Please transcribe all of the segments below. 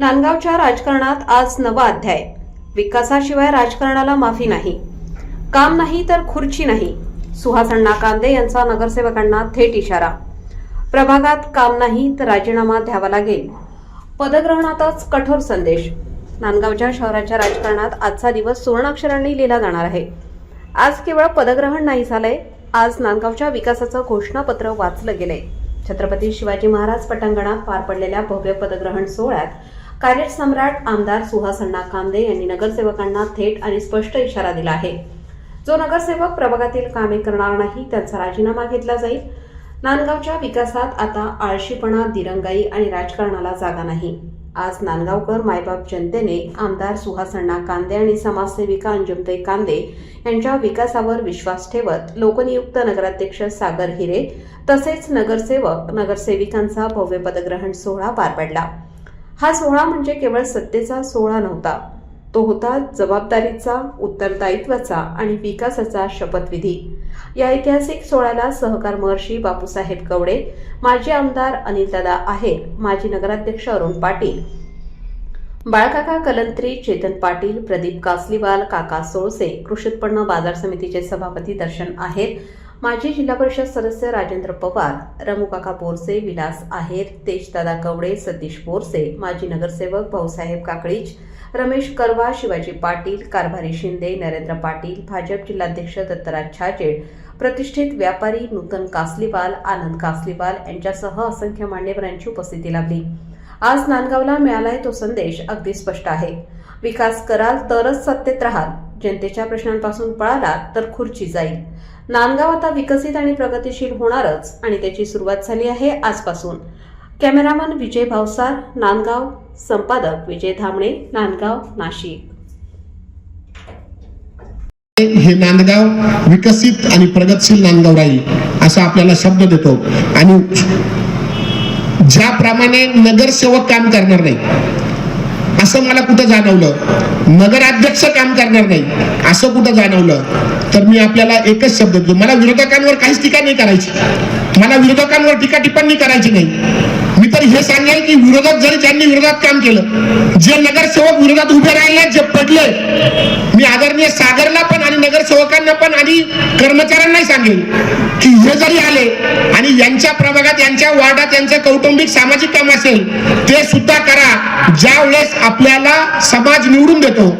नांदगावच्या राजकारणात आज नवा अध्याय. विकासाशिवाय राजकारणाला माफी नाही. काम नाही तर खुर्ची नाही. सुहास अण्णा कांदे यांचा नगरसेवकांना थेट इशारा. प्रभागात काम नाही तर राजीनामा द्यावा लागेल. पदग्रहणातच कठोर संदेश. नांदगावच्या शहराच्या राजकारणात आजचा दिवस सुवर्णाक्षरांनी लिहिला जाणार आहे. आज केवळ पदग्रहण नाही झालंय आज नांदगावच्या विकासाचं घोषणापत्र वाचलं गेलंय. छत्रपती शिवाजी महाराज पटांगणात पार पडलेल्या भव्य पदग्रहण सोहळ्यात कार्यट सम्राट आमदार सुहास अण्णा कांदे यांनी नगरसेवकांना थेट आणि स्पष्ट इशारा दिला आहे. जो नगरसेवक प्रभागातील कामे करणार नाही त्यांचा राजीनामा घेतला जाईल. नांदगावच्या विकासात आता आळशीपणा दिरंगाई आणि राजकारणाला जागा नाही. आज नांदगावकर मायबाप जनतेने आमदार सुहास अण्णा कांदे आणि समाजसेविका अंजुमताई कांदे यांच्या विकासावर विश्वास ठेवत लोकनियुक्त नगराध्यक्ष सागर हिरे तसेच नगरसेवक नगरसेविकांचा भव्य पदग्रहण सोहळा पार पडला. हा सोहळा म्हणजे केवळ सत्तेचा सोहळा नव्हता. तो होता जबाबदारीचा उत्तरदायित्वाचा आणि विकासाचा शपथविधी. या ऐतिहासिक सोहळ्याला सहकार महर्षी बापूसाहेब कवडे माजी आमदार अनिलदादा आहेर माजी नगराध्यक्ष अरुण पाटील. बाळकाका कलंत्री चेतन पाटील प्रदीप कासलीवाल काका सोळसे कृषी उत्पन्न बाजार समितीचे सभापती दर्शन आहेत माजी जिल्हा परिषद सदस्य राजेंद्र पवार रमुकाका बोरसे विलास आहेर तेजदादा कवडे सतीश बोरसे माजी नगरसेवक भाऊसाहेब काकळीच रमेश करवा शिवाजी पाटील कारभारी शिंदे नरेंद्र पाटील भाजप जिल्हाध्यक्ष दत्तराज छाजेड प्रतिष्ठित व्यापारी नूतन कासलीवाल आनंद कासलीवाल यांच्यासह असंख्य मान्यवरांची उपस्थिती लाभली. आज नांदगावला मिळालाय तो संदेश अगदी स्पष्ट आहे. विकास कराल तरच सत्तेत राहाल. जनतेच्या प्रश्नांपासून पळाला तर खुर्ची जाईल. नांदगाव आता विकसित आणि प्रगतिशील होणारच आणि त्याची सुरुवात झाली आहे आजपासून. कॅमेरामन विजय भावसार नांदगाव. संपादक विजय धामणे नांदगाव नाशिक. हे नांदगाव विकसित आणि प्रगतशील नांदगाव राहील असा आपल्याला शब्द देतो. आणि ज्याप्रमाणे नगरसेवक काम करणार नाही असं मला कुठं जाणवलं? नगराध्यक्ष काम करणार नाही असं कुठं जाणवलं? तर मी आपल्याला एकच शब्द देतो. मला विरोधकांवर काहीच टीका नाही करायची. मला विरोधकांवर टीका टिप्पणी करायची नाही. तर हे सांगेल की विरोधात जरी ज्यांनी विरोधात काम केलं जे नगरसेवक विरोधात उभे राहिले जे पडले मी आदरणीय सागरला पण आणि नगरसेवकांना पण आणि कर्मचाऱ्यांनाही सांगेल की हे जरी आले आणि यांच्या प्रभागात यांच्या वार्डात यांचं कौटुंबिक सामाजिक काम असेल ते सुद्धा करा. ज्या वेळेस आपल्याला समाज निवडून देतो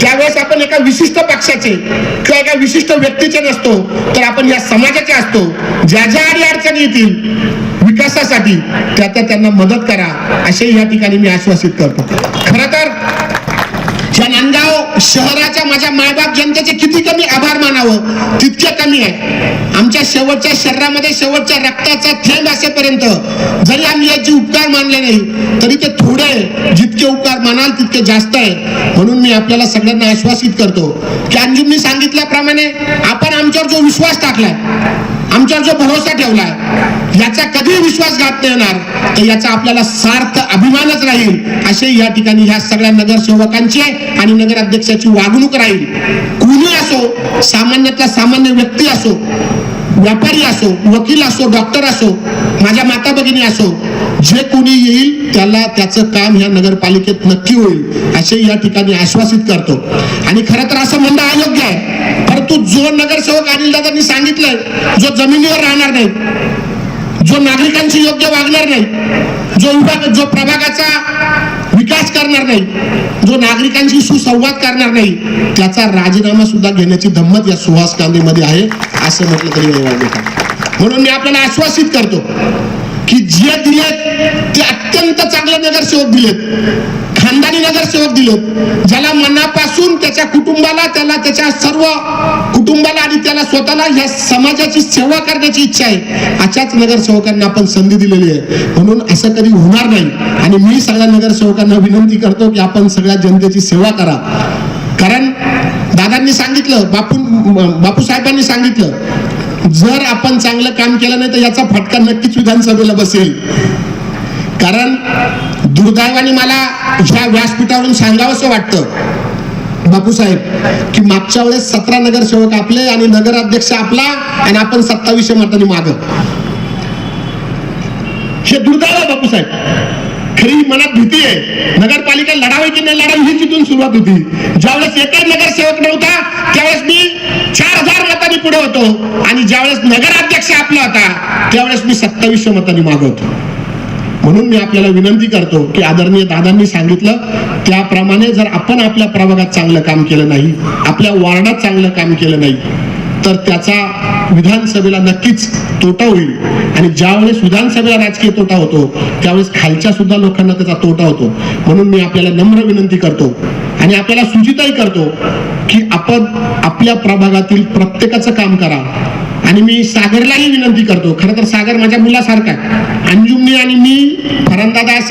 त्यावेळेस आपण एका विशिष्ट पक्षाचे किंवा एका विशिष्ट व्यक्तीचे नसतो तर आपण या समाजाचे असतो. ज्या ज्या अडी अडचणी येतील विकासासाठी त्या त्या त्यांना मदत करा असे या ठिकाणी मी आश्वासित करतो. खर तर या नांदगाव शहराच्या माझ्या मायबाप जनतेचे किती कमी आभार मानावं तितके कमी आहे. आमच्या शेवटच्या शरीरामध्ये शेवटच्या रक्ताचा थेंब असेपर्यंत जरी आम्ही याचे उपकार मानले नाही तरी ते थोडे जितके उपकार मानाल तितके जास्त आहे. म्हणून मी आपल्याला सगळ्यांना आश्वासित करतो. की अंजुमनी सांगितल्याप्रमाणे आपण आमच्यावर जो विश्वास टाकलाय आमच्यावर जो भरोसा ठेवलाय. याचा कधी विश्वासघात नाही येणार. तर याचा आपल्याला सार्थ अभिमानच राहील. असे या ठिकाणी ह्या सगळ्या नगरसेवकांचे आणि नगराध्यक्षाची वागणूक राहील. कुणी असो सामान्यातला सामान्य व्यक्ती असो व्यापारी असो वकील असो डॉक्टर असो माझ्या माता भगिनी असो जे कोणी येईल त्याला त्याचं काम ह्या नगरपालिकेत नक्की होईल असे या ठिकाणी आश्वासित करतो. आणि खरं तर असं म्हणणं अयोग्य आहे. परंतु जो नगरसेवक अनिल दादांनी सांगितलंय जो जमिनीवर राहणार नाही जो नागरिकांशी योग्य वागणार नाही जो विभाग जो प्रभागाचा विकास करणार नाही जो नागरिकांशी सुसंवाद करणार नाही त्याचा राजीनामा सुद्धा घेण्याची धम्मत या सुहास कांदेमध्ये आहे असं म्हटलं तरी नाही वाटत म्हणून मी आपल्याला आश्वासित करतो की जे दिलेत ते अत्यंत चांगले नगरसेवक दिलेत. खानदानी नगरसेवक दिलेत ज्याला मनापासून त्याच्या कुटुंबाला त्याला त्याच्या सर्व कुटुंबाला आणि त्याला स्वतःला ह्या समाजाची सेवा करण्याची इच्छा आहे. अशाच नगरसेवकांना आपण संधी दिलेली आहे. म्हणून असं कधी होणार नाही. आणि मी सगळ्या नगरसेवकांना विनंती करतो की आपण सगळ्या जनतेची सेवा करा. कारण दादांनी सांगितलं बापू बापू साहेबांनी सांगितलं जर आपण चांगलं काम केलं नाही तर याचा फटका नक्कीच विधानसभेला बसेल. कारण दुर्दैवाने मला ह्या व्यासपीठावरून सांगावंसं वाटतं. बापूसाहेब की मागच्या वेळेस सतरा नगरसेवक आपले आणि नगराध्यक्ष आपला आणि आपण सत्तावीसशे मतांनी माग. हे दुर्दैव बापूसाहेब. खरी मनात भीती आहे. नगरपालिका लढावी की नाही लढावी ही तिथून सुरुवात होती. ज्यावेळेस एकही नगरसेवक नव्हता त्यावेळेस मी चार हजार मतांनी पुढे होतो. आणि ज्यावेळेस नगराध्यक्ष आपला होता त्यावेळेस मी सत्तावीसशे मतांनी मागवतो म्हणून मी आपल्याला विनंती करतो की आदरणीय दादांनी सांगितलं त्याप्रमाणे जर आपण आपल्या प्रभागात चांगलं काम केलं नाही आपल्या वार्डात चांगलं काम केलं नाही तर त्याचा विधानसभेला नक्कीच तोटा होईल. आणि ज्यावेळेस विधानसभेला राजकीय तोटा होतो त्यावेळेस खालच्या सुद्धा लोकांना त्याचा तोटा होतो. म्हणून मी आपल्याला नम्र विनंती करतो आणि आपल्याला सूचितही करतो की आपण आपल्या प्रभागातील प्रत्येकाचं काम करा. आणि मी सागरलाही विनंती करतो. खरं तर सागर माझ्या मुलासारखा आहे. अंजुमने आणि मी फरंदादा